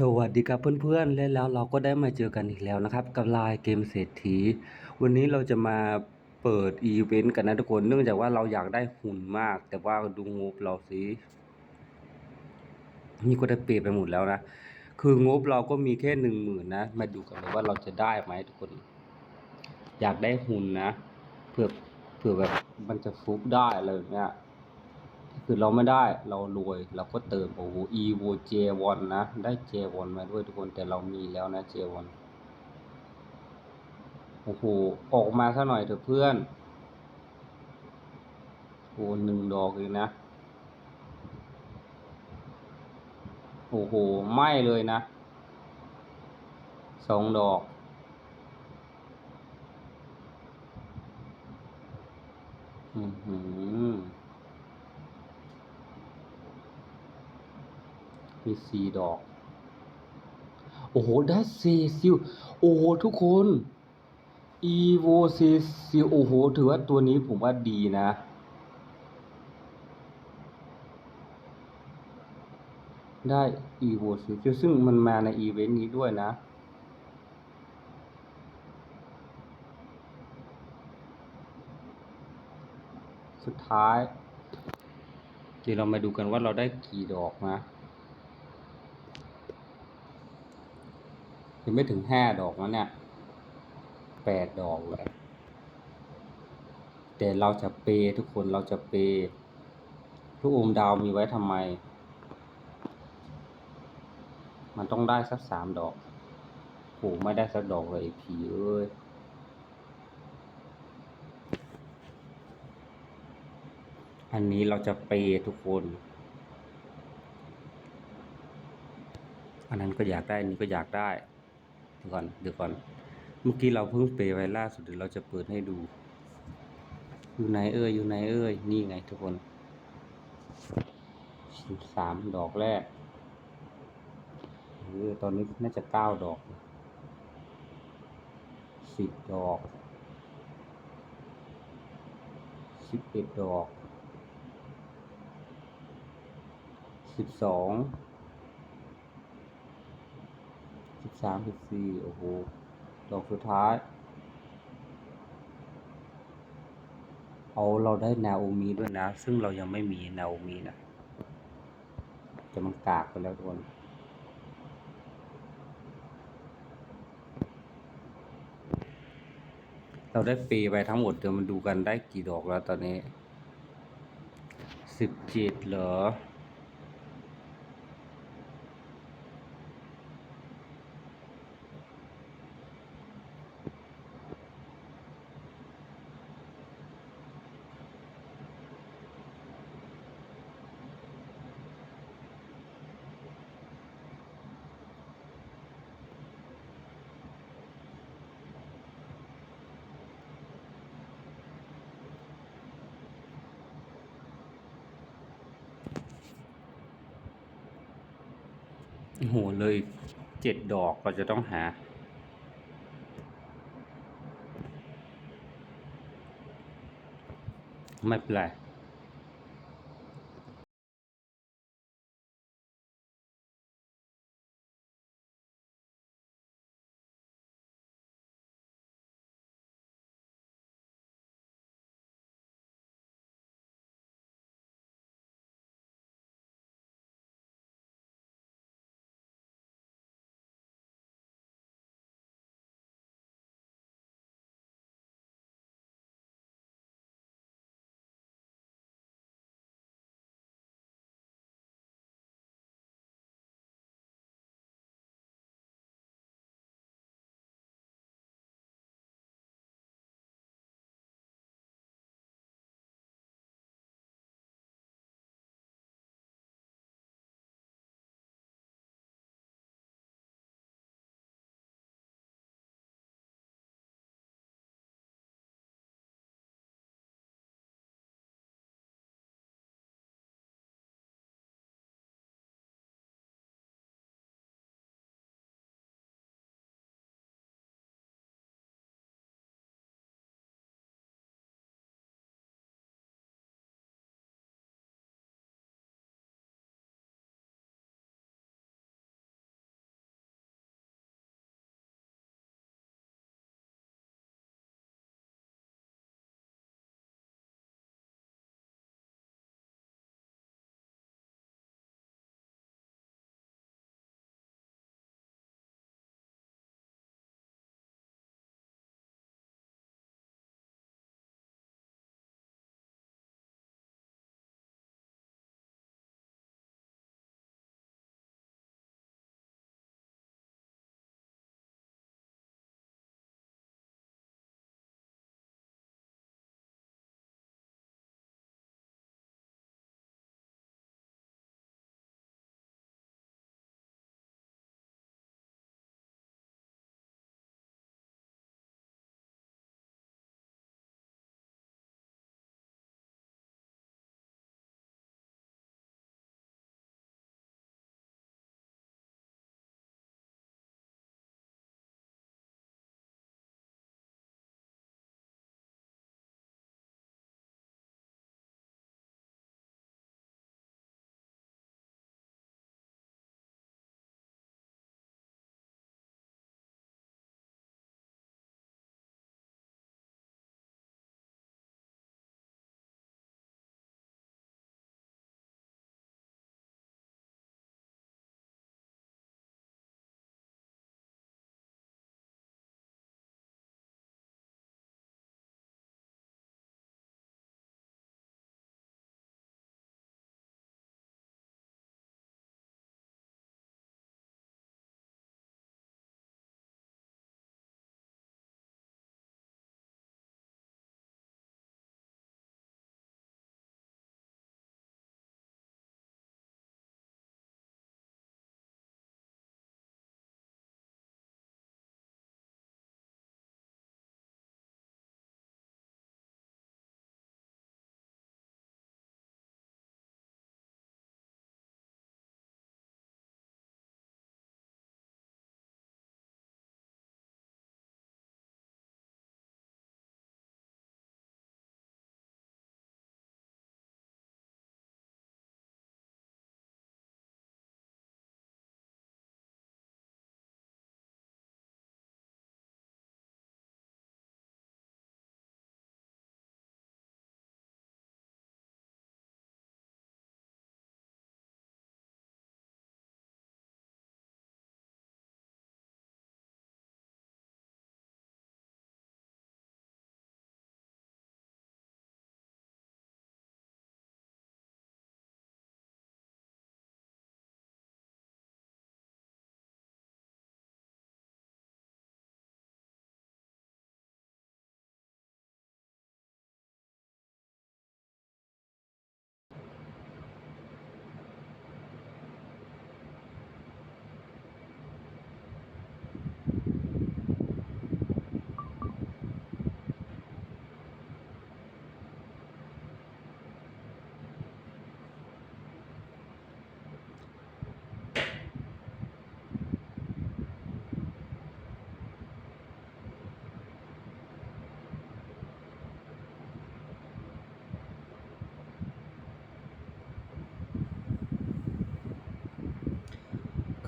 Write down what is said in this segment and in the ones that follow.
สวัสดีครับเพื่อนๆและแล้วเราก็ได้มาเจอกันอีกแล้วนะครับ กับไลน์เกมเศรษฐี วันนี้เราจะมาเปิดอีเวนต์กันนะทุกคน เนื่องจากว่าเราอยากได้หุ่นมาก แต่ว่าดูงบเราสินี่ก็ได้เปรียไปหมดแล้วนะ คืองบเราก็มีแค่หนึ่งหมื่นนะ มาดูกันเลยว่าเราจะได้ไหมทุกคน อยากได้หุ่นนะเผื่อเผื่อแบบมันจะฟุกได้อะไรแบบเนี้ย คือเราไม่ได้เรารวยเราก็เติมโอ้โห evo j1 นะ ได้ j1 มาด้วยทุกคนแต่เรามีแล้วนะ j1 โอ้โห ออกมาซะหน่อยเถอะเพื่อนโอ้หนึ่งดอกเองนะ โอ้โห ไม่เลยนะ สองดอกอือหือ มีสี่ดอก โอ้โหได้เซซิลโอ้โหทุกคนอีโวเซซิลโอ้โห ถือว่าตัวนี้ผมว่าดีนะได้อีโวเซซิลซึ่งมันมาในอีเวนต์นี้ด้วยนะ สุดท้าย เดี๋ยวเรามาดูกันว่าเราได้กี่ดอกนะ ยังไม่ถึงห้าดอกนะเนี่ยแปดดอกเลยแต่เราจะเปทุกคนเราจะเปย์ลูกอมดาวมีไว้ทำไม มันต้องได้สักสามดอกโหไม่ได้สักดอกเลยผีเอ้ยอันนี้เราจะเปทุกคน อันนั้นก็อยากได้ อันนี้ก็อยากได้ ดี๋ยวก่อนเดี๋ยวก่อน เมื่อกี้เราเพิ่งเปย์ไว้ล่าสุดเดี๋ยวเราจะเปิดให้ดู อยู่ไหนเอ่ยอยู่ไหนเอ่ยนี่ไงทุกคนสิบสามดอกแรกเออตอนนี้น่าจะเก้าดอกสิบดอกสิบเอ็ดดอกสิบสอง สามสิบสี่โอ้โห ดอกสุดท้าย เอาเราได้นาโอมีด้วยนะ ซึ่งเรายังไม่มีนาโอมีนะแต่มันกากไปแล้วทุกคนเราได้เปย์ไปทั้งหมดเดี๋ยวมาดูกันได้กี่ดอกแล้วตอนนี้สิบเจ็ดเหรอ โหเลยเจ็ดดอกเราจะต้องหา ไม่เป็นไร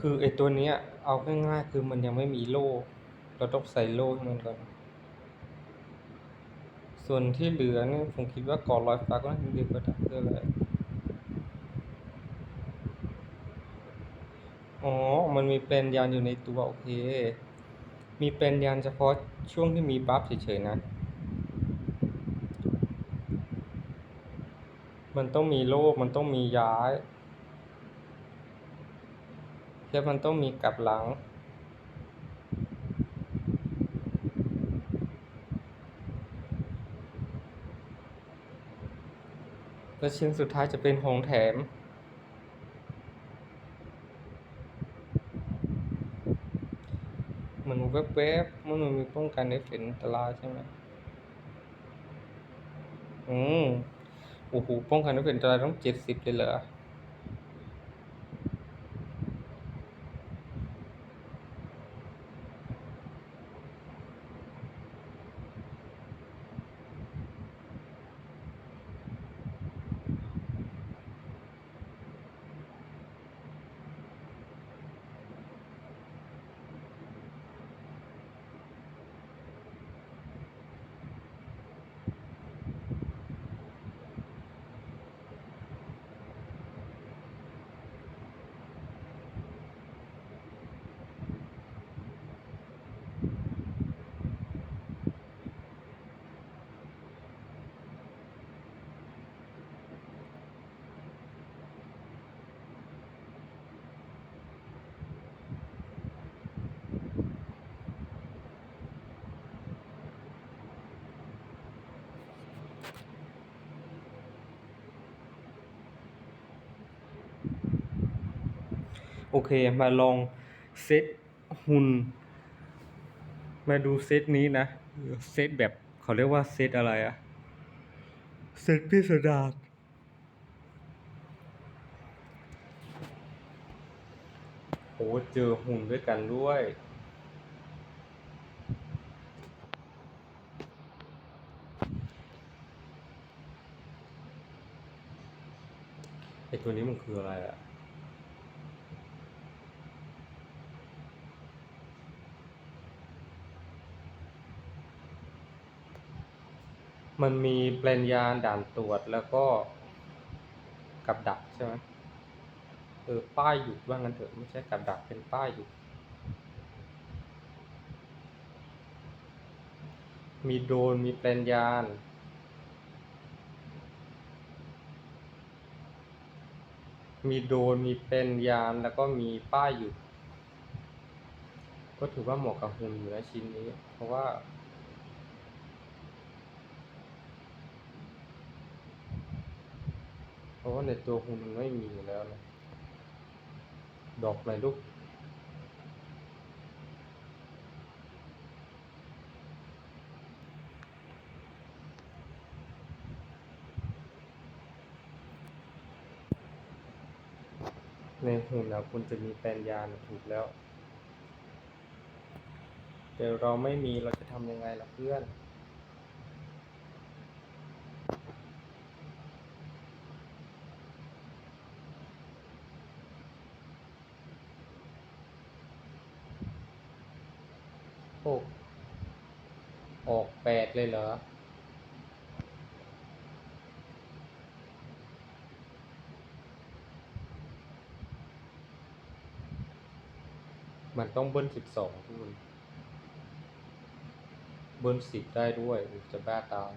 คือไอตัวเนี้ย เอาง่ายๆคือมันยังไม่มีโล่ เราต้องใส่โล่ให้มันก่อน ส่วนที่เหลือเนี่ยผมคิดว่าก่อรอยฟ้าก็น่าจะดีกว่าดับเพื่ออะไรอ๋อ มันมีแปลนยานอยู่ในตัวโอเค มีแปลนยานเฉพาะช่วงที่มีบัฟเฉยๆนะ มันต้องมีโล่มันต้องมีย้าย แค่มันต้องมีกลับหลัง และชิ้นสุดท้ายจะเป็นของแถมมันแวบๆมันมีป้องกันในฝนอันตรายใช่ไหมอืมโอ้โหป้องกันในฝนอันตรายต้องเจ็ดสิบเลยเหรอ โอเค มาลองเซตหุ่น มาดูเซตนี้นะ เซตแบบเขาเรียกว่าเซตอะไรอะเซตพิสดารโอ้เจอหุ่นด้วยกันด้วยไอตัวนี้มันคืออะไรอะ มันมีแปลนยานด่านตรวจแล้วก็กับดักใช่ไหมเออป้ายหยุดว่างั้นเถอะไม่ใช่กับดักเป็นป้ายหยุด มีโดรนมีแปลนยาน มีโดรนมีแปลนยานแล้วก็มีป้ายหยุด ก็ถือว่าเหมาะกับหุ่นอยู่นะชิ้นนี้ เพราะว่า เพ ราะว่าในตัวคุณมันไม่มีอยู่แล้วนะ ดอกอะไรลูก ในหุ่นนะคุณจะมีแปลนยานถูกแล้ว แต่เราไม่มีเราจะทำยังไงล่ะเพื่อน โอ้ออกแปดเลยเหรอ มันต้องเบิ้ลสิบสองทุกคนเบิ้ลสิบได้ด้วยจะบ้าตาย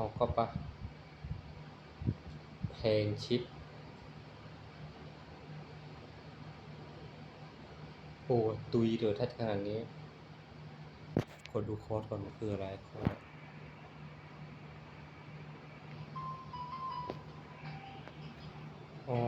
เอาก็ปะแพงชิปโอ้ตุยเดือดทัดขนาดนี้กดดูคอร์สก่อนมันคืออะไรคอร์สอ๋อ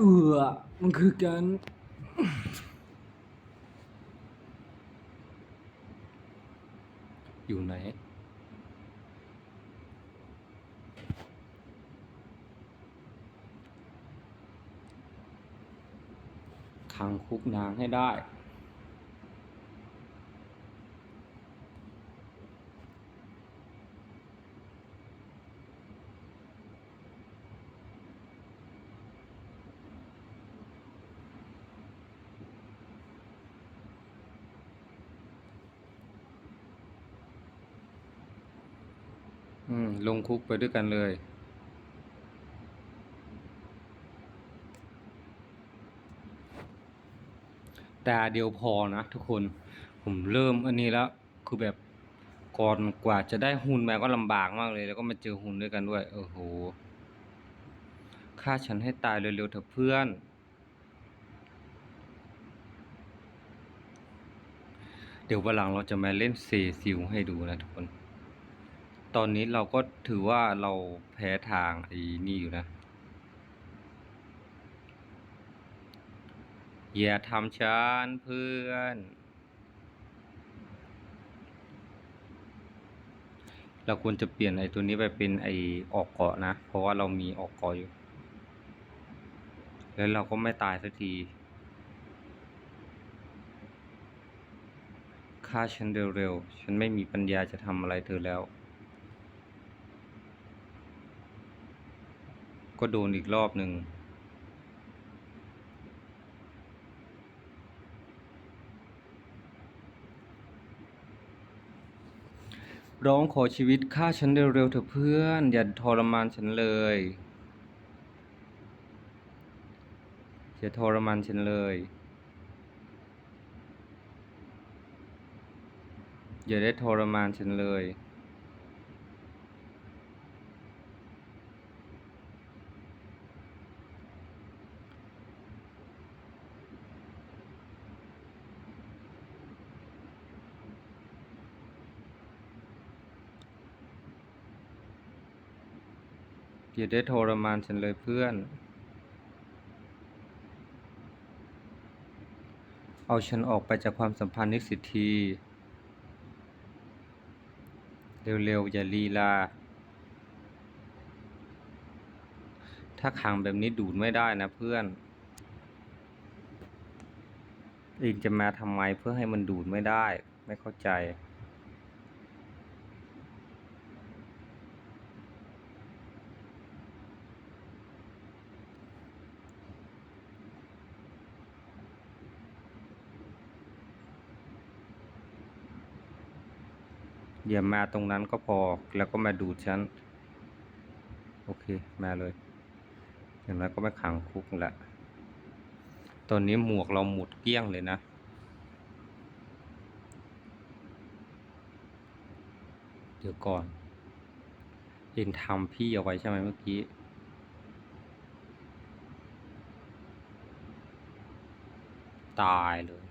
เออมันคือการอยู่ไหน ขังคุกนางให้ได้ อืม ลงคุกไปด้วยกันเลยต่เดียวพอนะทุกคน ผมเริ่มอันนี้แล้ว คือแบบก่อนกว่าจะได้หุ่นมาก็ลำบากมากเลย แล้วก็มาเจอหุ่นด้วยกันด้วย โอ้โหฆ่าฉันให้ตายเร็วๆเถอะเพื่อน เดี๋ยววันหลังเราจะมาเล่นเซซิลให้ดูนะทุกคน ตอนนี้เราก็ถือว่าเราแพ้ทางไอ้นี่อยู่นะอย่าทำฉันเพื่อน เราควรจะเปลี่ยนไอ้ตัวนี้ไปเป็นไอ้ออกเกาะนะ เพราะว่าเรามีออกเกาะอยู่ แล้วเราก็ไม่ตายสักทีฆ่าฉันเร็วๆ ฉันไม่มีปัญญาจะทำอะไรเธอแล้ว ก็โดนอีกรอบหนึ่งร้องขอชีวิตฆ่าฉันเร็วๆเถอะเพื่อน อย่าทรมานฉันเลย อย่าทรมานฉันเลย อย่าได้ทรมานฉันเลย อย่าได้ทรมานฉันเลยเพื่อน เอาฉันออกไปจากความสัมพันธ์นี้สิที เร็วๆ อย่าลีลา ถ้าขังแบบนี้ดูดไม่ได้นะเพื่อนเองจะมาทำไมเพื่อให้มันดูดไม่ได้ ไม่เข้าใจ อย่ามาตรงนั้นก็พอแล้วก็มาดูดฉัน โอเค มาเลยอย่างนั้นก็ไม่ขังคุกละตอนนี้หมวกเราหมดเกลี้ยงเลยนะ เดี๋ยวก่อนเองทำพี่เอาไว้ใช่ไหมเมื่อกี้ตายเลย